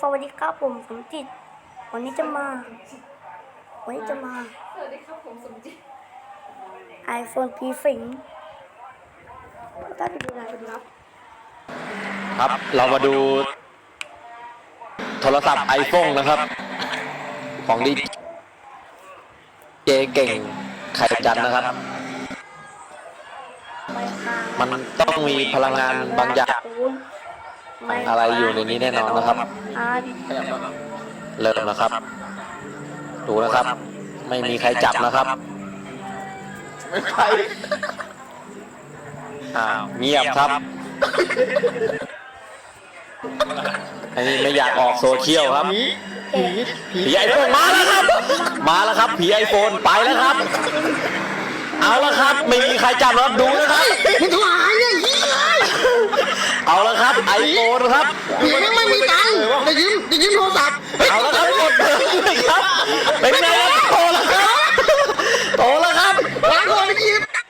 สวัสดีครับผมสมจิต วันนี้จะมา วันนี้จะมา สวัสดีครับผมสมจิต iPhone พีสิงถ้าไปดูงานกันครับครับ เรามาดู โทรศัพท์ iPhone นะครับ ของดีเจเก่งไข่จันทร์นะครับไปทางมันต้องมีพลังงานบางอย่าง ม่อะไรอยู่ในนี้แน่นอนนะครับ อาร์ตเริ่มนะครับ ดูนะครับ ไม่มีใครจับนะครับ ไม่ใครอ้าวเงียบครับอันนี้ไม่อยากออกโซเชียลครับ ผีผีผีผีไอโฟนมาแล้วครับ มาแล้วครับ ผีไอโฟนไปแล้วครับ เอาแล้วครับ ไม่มีใครจับแล้วครับดูนะครับ มึงโทรหาเนี่ยเฮีย เอาละครับไอโฟนครับผีแม่ไม่มี